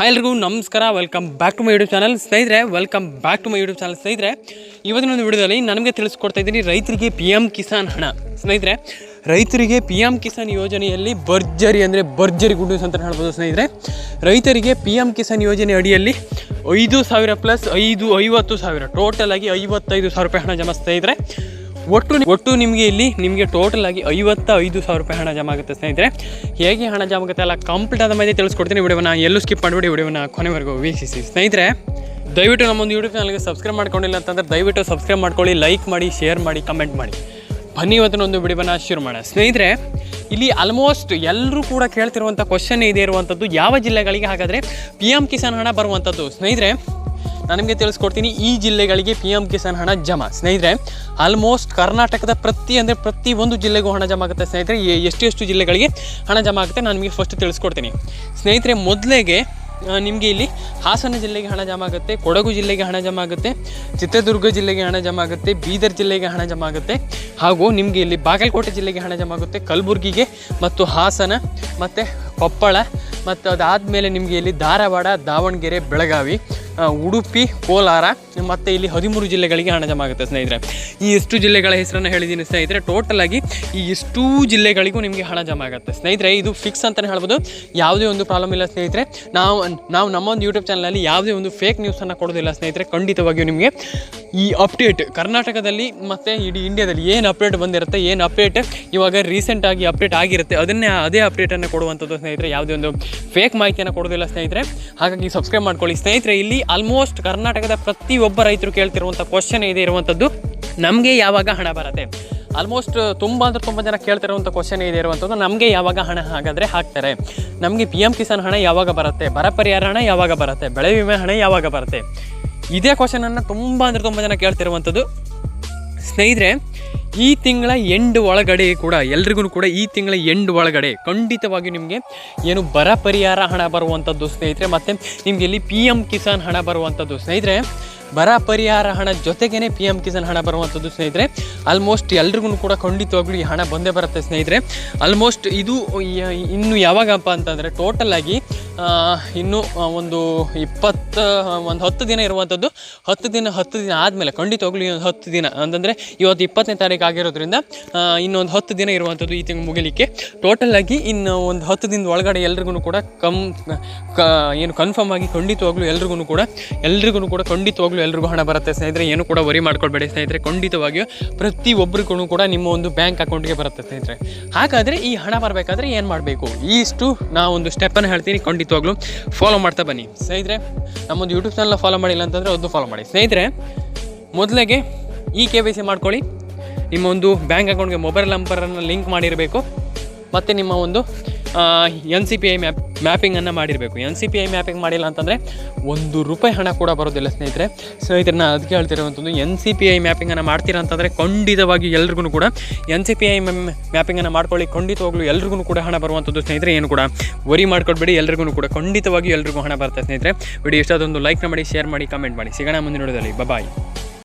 Hi ಎಲ್ರಿಗೂ ನಮಸ್ಕಾರ welcome back to my YouTube channel ಸ್ನೇಹಿತರೆ welcome back to my YouTube channel ಸ್ನೇಹಿತರೆ, ಇವತ್ತಿನ ಒಂದು ವಿಡಿಯೋದಲ್ಲಿ ನಮಗೆ ತಿಳಿಸ್ಕೊಡ್ತಾ ಇದ್ದೀನಿ ರೈತರಿಗೆ ಪಿ ಎಂ ಕಿಸಾನ್ ಹಣ. ಸ್ನೇಹಿತರೆ, ರೈತರಿಗೆ ಪಿ ಎಂ ಕಿಸಾನ್ ಯೋಜನೆಯಲ್ಲಿ ಭರ್ಜರಿ ಅಂದರೆ ಭರ್ಜರಿ ಗುಡ್ ನ್ಯೂಸ್ ಅಂತ ಹೇಳ್ಬೋದು ಸ್ನೇಹಿತರೆ. ರೈತರಿಗೆ ಪಿ ಎಂ ಕಿಸಾನ್ ಯೋಜನೆ ಅಡಿಯಲ್ಲಿ ಐದು ಸಾವಿರ ಪ್ಲಸ್ ಐದು ಐವತ್ತು ಸಾವಿರ ಟೋಟಲ್ ಆಗಿ ಐವತ್ತೈದು ಸಾವಿರ ರೂಪಾಯಿ ಹಣ ಜಮಾ ಇದ್ದಾರೆ ಒಟ್ಟು ಒಟ್ಟು ನಿಮಗೆ ಇಲ್ಲಿ ನಿಮಗೆ ಟೋಟಲ್ ಆಗಿ ಐವತ್ತ ಐದು ಸಾವಿರ ರೂಪಾಯಿ ಹಣ ಜಮಾ ಆಗುತ್ತೆ ಸ್ನೇಹಿತರೆ. ಹೇಗೆ ಹಣ ಜಮಾ ಆಗುತ್ತೆ ಎಲ್ಲ ಕಂಪ್ಲೀಟ್ ಆದ ಮೇಲೆ ತಿಳಿಸ್ಕೊಡ್ತೀನಿ. ವಿಡಿಯೋನ ಎಲ್ಲೂ ಸ್ಕಿಪ್ ಮಾಡಿಬಿಡಿ. ವಿಡಿಯೋನ ಕೊನೆವರೆಗೂ ವೀಕ್ಷಿಸಿ. ಸ್ನೇಹಿತರೆ, ದಯವಿಟ್ಟು ನಮ್ಮೊಂದು ಯೂಟ್ಯೂಬ್ ಚಾನಲ್ಗೆ ಸಬ್ಸ್ಕ್ರೈಬ್ ಮಾಡ್ಕೊಂಡಿಲ್ಲ ಅಂತಂದ್ರೆ ದಯವಿಟ್ಟು ಸಬ್ಸ್ಕ್ರೈಬ್ ಮಾಡ್ಕೊಳ್ಳಿ ಲೈಕ್ ಮಾಡಿ ಶೇರ್ ಮಾಡಿ ಕಮೆಂಟ್ ಮಾಡಿ. ಬನ್ನಿ ಇವತ್ತಿನ ಒಂದು ವಿಡಿಯೋನ ಶುರು ಮಾಡೋಣ. ಸ್ನೇಹಿತರೆ, ಇಲ್ಲಿ ಆಲ್ಮೋಸ್ಟ್ ಎಲ್ಲರೂ ಕೂಡ ಕೇಳ್ತಿರುವಂಥ ಕ್ವಶನ್ ಇದೆ ಇರುವಂಥದ್ದು ಯಾವ ಜಿಲ್ಲೆಗಳಿಗೆ. ಹಾಗಾದರೆ ಪಿ ಎಂ ಕಿಸಾನ್ ಹಣ ಬರುವಂಥದ್ದು ಸ್ನೇಹಿತರೆ ನಿಮಗೆ ತಿಳಿಸ್ಕೊಡ್ತೀನಿ, ಈ ಜಿಲ್ಲೆಗಳಿಗೆ ಪಿ ಎಂ ಕಿಸಾನ್ ಹಣ ಜಮಾ. ಸ್ನೇಹಿತರೆ ಆಲ್ಮೋಸ್ಟ್ ಕರ್ನಾಟಕದ ಪ್ರತಿ ಅಂದರೆ ಪ್ರತಿ ಒಂದು ಜಿಲ್ಲೆಗೂ ಹಣ ಜಮಾ ಆಗುತ್ತೆ ಸ್ನೇಹಿತರೆ. ಎಷ್ಟು ಎಷ್ಟು ಜಿಲ್ಲೆಗಳಿಗೆ ಹಣ ಜಮಾ ಆಗುತ್ತೆ ನಾನು ನಿಮಗೆ ಫಸ್ಟ್ ತಿಳಿಸ್ಕೊಡ್ತೀನಿ. ಸ್ನೇಹಿತರೆ, ಮೊದಲಿಗೆ ನಿಮಗೆ ಇಲ್ಲಿ ಹಾಸನ ಜಿಲ್ಲೆಗೆ ಹಣ ಜಮಾ ಆಗುತ್ತೆ, ಕೊಡಗು ಜಿಲ್ಲೆಗೆ ಹಣ ಜಮಾ ಆಗುತ್ತೆ, ಚಿತ್ರದುರ್ಗ ಜಿಲ್ಲೆಗೆ ಹಣ ಜಮಾ ಆಗುತ್ತೆ, ಬೀದರ್ ಜಿಲ್ಲೆಗೆ ಹಣ ಜಮಾ ಆಗುತ್ತೆ, ಹಾಗೂ ನಿಮಗೆ ಇಲ್ಲಿ ಬಾಗಲಕೋಟೆ ಜಿಲ್ಲೆಗೆ ಹಣ ಜಮಾ ಆಗುತ್ತೆ, ಕಲಬುರಗಿಗೆ ಮತ್ತು ಹಾಸನ, ಮತ್ತು ಕೊಪ್ಪಳ, ಮತ್ತು ಅದಾದಮೇಲೆ ನಿಮಗೆ ಇಲ್ಲಿ ಧಾರವಾಡ, ದಾವಣಗೆರೆ, ಬೆಳಗಾವಿ ಉಡುಪಿ, ಕೋಲಾರ, ಮತ್ತು ಇಲ್ಲಿ ಹದಿಮೂರು ಜಿಲ್ಲೆಗಳಿಗೆ ಹಣ ಜಮಾ ಆಗುತ್ತೆ ಸ್ನೇಹಿತರೆ. ಈ ಎಷ್ಟು ಜಿಲ್ಲೆಗಳ ಹೆಸರನ್ನು ಹೇಳಿದ್ದೀನಿ ಸ್ನೇಹಿತರೆ. ಟೋಟಲ್ ಆಗಿ ಈ ಇಷ್ಟೂ ಜಿಲ್ಲೆಗಳಿಗೂ ನಿಮಗೆ ಹಣ ಜಮಾ ಆಗುತ್ತೆ ಸ್ನೇಹಿತರೆ, ಇದು ಫಿಕ್ಸ್ ಅಂತಲೇ ಹೇಳ್ಬೋದು. ಯಾವುದೇ ಒಂದು ಪ್ರಾಬ್ಲಮ್ ಇಲ್ಲ ಸ್ನೇಹಿತರೆ. ನಾವು ನಾವು ನಮ್ಮ ಒಂದು ಯೂಟ್ಯೂಬ್ ಚಾನಲಲ್ಲಿ ಯಾವುದೇ ಒಂದು ಫೇಕ್ ನ್ಯೂಸನ್ನು ಕೊಡೋದಿಲ್ಲ ಸ್ನೇಹಿತರೆ. ಖಂಡಿತವಾಗಿಯೂ ನಿಮಗೆ ಈ ಅಪ್ಡೇಟ್ ಕರ್ನಾಟಕದಲ್ಲಿ ಮತ್ತು ಇಡೀ ಇಂಡಿಯಾದಲ್ಲಿ ಏನು ಅಪ್ಡೇಟ್ ಬಂದಿರುತ್ತೆ, ಏನು ಅಪ್ಡೇಟ್ ಇವಾಗ ರೀಸೆಂಟಾಗಿ ಅಪ್ಡೇಟ್ ಆಗಿರುತ್ತೆ, ಅದನ್ನೇ ಅದೇ ಅಪ್ಡೇಟನ್ನು ಕೊಡುವಂಥದ್ದು ಸ್ನೇಹಿತರೆ, ಯಾವುದೇ ಒಂದು ಫೇಕ್ ಮಾಹಿತಿಯನ್ನು ಕೊಡೋದಿಲ್ಲ ಸ್ನೇಹಿತರೆ. ಹಾಗಾಗಿ ಸಬ್ಸ್ಕ್ರೈಬ್ ಮಾಡ್ಕೊಳ್ಳಿ. ಸ್ನೇಹಿತರೆ, ಇಲ್ಲಿ ಆಲ್ಮೋಸ್ಟ್ ಕರ್ನಾಟಕದ ಪ್ರತಿಯೊಬ್ಬ ರೈತರು ಕೇಳ್ತಿರುವಂಥ ಕ್ವಶನ್ ಇದೆ ಇರುವಂಥದ್ದು, ನಮಗೆ ಯಾವಾಗ ಹಣ ಬರುತ್ತೆ? ಆಲ್ಮೋಸ್ಟ್ ತುಂಬ ಅಂದರೆ ತುಂಬ ಜನ ಕೇಳ್ತಿರುವಂಥ ಕ್ವಶನ್ ಇದೆ ಇರುವಂಥದ್ದು, ನಮಗೆ ಯಾವಾಗ ಹಣ ಹಾಗಾದರೆ ಹಾಕ್ತಾರೆ? ನಮಗೆ ಪಿ ಎಂ ಕಿಸಾನ್ ಹಣ ಯಾವಾಗ ಬರುತ್ತೆ? ಬರ ಪರಿಹಾರ ಹಣ ಯಾವಾಗ ಬರುತ್ತೆ? ಬೆಳೆ ವಿಮೆ ಹಣ ಯಾವಾಗ ಬರುತ್ತೆ? ಇದೇ ಕ್ವಶನನ್ನು ತುಂಬ ಅಂದರೆ ತುಂಬ ಜನ ಕೇಳ್ತಿರುವಂಥದ್ದು ಸ್ನೇಹಿತರೆ, ಈ ತಿಂಗಳ ಎಂಡ್ ಒಳಗಡೆ ಕೂಡ, ಎಲ್ರಿಗೂ ಕೂಡ ಈ ತಿಂಗಳ ಎಂಡ್ ಒಳಗಡೆ ಖಂಡಿತವಾಗಿ ನಿಮಗೆ ಏನು ಬರ ಪರಿಹಾರ ಹಣ ಬರುವಂಥದ್ದು ಸ್ನೇಹಿತರೆ, ಮತ್ತು ನಿಮಗೆ ಇಲ್ಲಿ ಪಿ ಎಂ ಕಿಸಾನ್ ಹಣ ಬರುವಂಥದ್ದು ಸ್ನೇಹಿತರೆ. ಬರ ಪರಿಹಾರ ಹಣ ಜೊತೆಗೇ ಪಿ ಎಂ ಕಿಸಾನ್ ಹಣ ಬರುವಂಥದ್ದು ಸ್ನೇಹಿತರೆ. ಆಲ್ಮೋಸ್ಟ್ ಎಲ್ರಿಗೂ ಕೂಡ ಖಂಡಿತವಾಗ್ಲೂ ಈ ಹಣ ಬಂದೇ ಬರುತ್ತೆ ಸ್ನೇಹಿತರೆ. ಆಲ್ಮೋಸ್ಟ್ ಇದು ಇನ್ನು ಯಾವಾಗಪ್ಪ ಅಂತಂದರೆ ಟೋಟಲ್ ಆಗಿ ಇನ್ನು ಒಂದು ಇಪ್ಪತ್ತು ಒಂದು ಹತ್ತು ದಿನ ಇರುವಂಥದ್ದು. ಹತ್ತು ದಿನ ಹತ್ತು ದಿನ ಆದಮೇಲೆ ಖಂಡಿತವಾಗ್ಲೂ ಇನ್ನೊಂದು ಹತ್ತು ದಿನ. ಅಂತಂದರೆ, ಇವತ್ತು ಇಪ್ಪತ್ತನೇ ತಾರೀಕು ಆಗಿರೋದ್ರಿಂದ ಇನ್ನೊಂದು ಹತ್ತು ದಿನ ಇರುವಂಥದ್ದು ಈ ತಿಂಗಳು ಮುಗಿಲಿಕ್ಕೆ. ಟೋಟಲ್ ಆಗಿ ಇನ್ನು ಒಂದು ಹತ್ತು ದಿನದ ಒಳಗಡೆ ಎಲ್ರಿಗೂ ಕೂಡ ಕಮ್ ಏನು ಕನ್ಫರ್ಮ್ ಆಗಿ ಖಂಡಿತವಾಗ್ಲೂ ಎಲ್ರಿಗೂ ಕೂಡ ಎಲ್ರಿಗೂ ಕೂಡ ಖಂಡಿತವಾಗ್ಲೂ ಎಲ್ರಿಗೂ ಹಣ ಬರುತ್ತೆ. ಸ್ನೇಹಿತರೆ, ಏನು ಕೂಡ ವರಿ ಮಾಡ್ಕೊಳ್ಬೇಡಿ ಸ್ನೇಹಿತರೆ. ಖಂಡಿತವಾಗಿಯೂ ಪ್ರತಿ ಒಬ್ರಿಗೂ ಕೂಡ ನಿಮ್ಮ ಒಂದು ಬ್ಯಾಂಕ್ ಅಕೌಂಟ್ಗೆ ಬರುತ್ತೆ ಸ್ನೇಹಿತರೆ. ಹಾಗಾದರೆ ಈ ಹಣ ಬರಬೇಕಾದ್ರೆ ಏನು ಮಾಡಬೇಕು? ಇಷ್ಟು ನಾ ಒಂದು ಸ್ಟೆಪ್ಪನ್ನು ಹೇಳ್ತೀನಿ. ಖಂಡಿತವಾಗ್ಲೂ ಫಾಲೋ ಮಾಡ್ತಾ ಬನ್ನಿ. ಸ್ನೇಹಿತರೆ, ನಮ್ಮೊಂದು ಯೂಟ್ಯೂಬ್ ಚಾನಲ್ ಫಾಲೋ ಮಾಡಿಲ್ಲ ಅಂತಂದರೆ ಅದನ್ನು ಫಾಲೋ ಮಾಡಿ. ಸ್ನೇಹಿತರೆ, ಮೊದಲಿಗೆ ಈ ಕೆ ವೈ ಸಿ ಮಾಡ್ಕೊಳ್ಳಿ. ನಿಮ್ಮ ಒಂದು ಬ್ಯಾಂಕ್ ಅಕೌಂಟ್ಗೆ ಮೊಬೈಲ್ ನಂಬರನ್ನು ಲಿಂಕ್ ಮಾಡಿರಬೇಕು. ಮತ್ತು ನಿಮ್ಮ ಒಂದು N C P I map ಮ್ಯಾಪಿಂಗನ್ನು ಮಾಡಿರಬೇಕು. N C P I mapping ಮಾಡಿಲ್ಲ ಅಂತಂದರೆ ಒಂದು ರೂಪಾಯಿ ಹಣ ಕೂಡ ಬರೋದಿಲ್ಲ, ಸ್ನೇಹಿತರೆ. ಸ್ನೇಹಿತರೆ, ನಾನು ಅದಕ್ಕೆ ಹೇಳ್ತಿರುವಂಥದ್ದು ಎನ್ ಸಿ ಪಿ ಐ ಮ್ಯಾಪಿಂಗನ್ನು ಮಾಡ್ತೀರಾ ಅಂತಂದರೆ ಖಂಡಿತವಾಗಿ ಎಲ್ರಿಗೂ ಕೂಡ ಎನ್ ಸಿ ಪಿ ಐ ಮ್ಯಾಪಿಂಗನ್ನು ಮಾಡ್ಕೊಳ್ಳಿ. ಖಂಡಿತವಾಗ್ಲೂ ಎಲ್ರಿಗೂ ಕೂಡ ಹಣ ಬರುವಂಥದ್ದು ಸ್ನೇಹಿತರೆ, ಏನು ಕೂಡ ವರಿ ಮಾಡ್ಕೊಡ್ಬೇಡಿ. ಎಲ್ರಿಗೂ ಕೂಡ ಖಂಡಿತವಾಗಿ ಎಲ್ರಿಗೂ ಹಣ ಬರ್ತದೆ ಸ್ನೇಹಿತರೆ. ವಿಡಿಯೋ ಇಷ್ಟ ಅದೊಂದು ಲೈಕ್ನ ಮಾಡಿ ಶೇರ್ ಮಾಡಿ ಕಮೆಂಟ್ ಮಾಡಿ. ಸಿಗೋಣ ಮುಂದಿನ ವಿಡಿಯೋದಲ್ಲಿ. ಬಾಯ್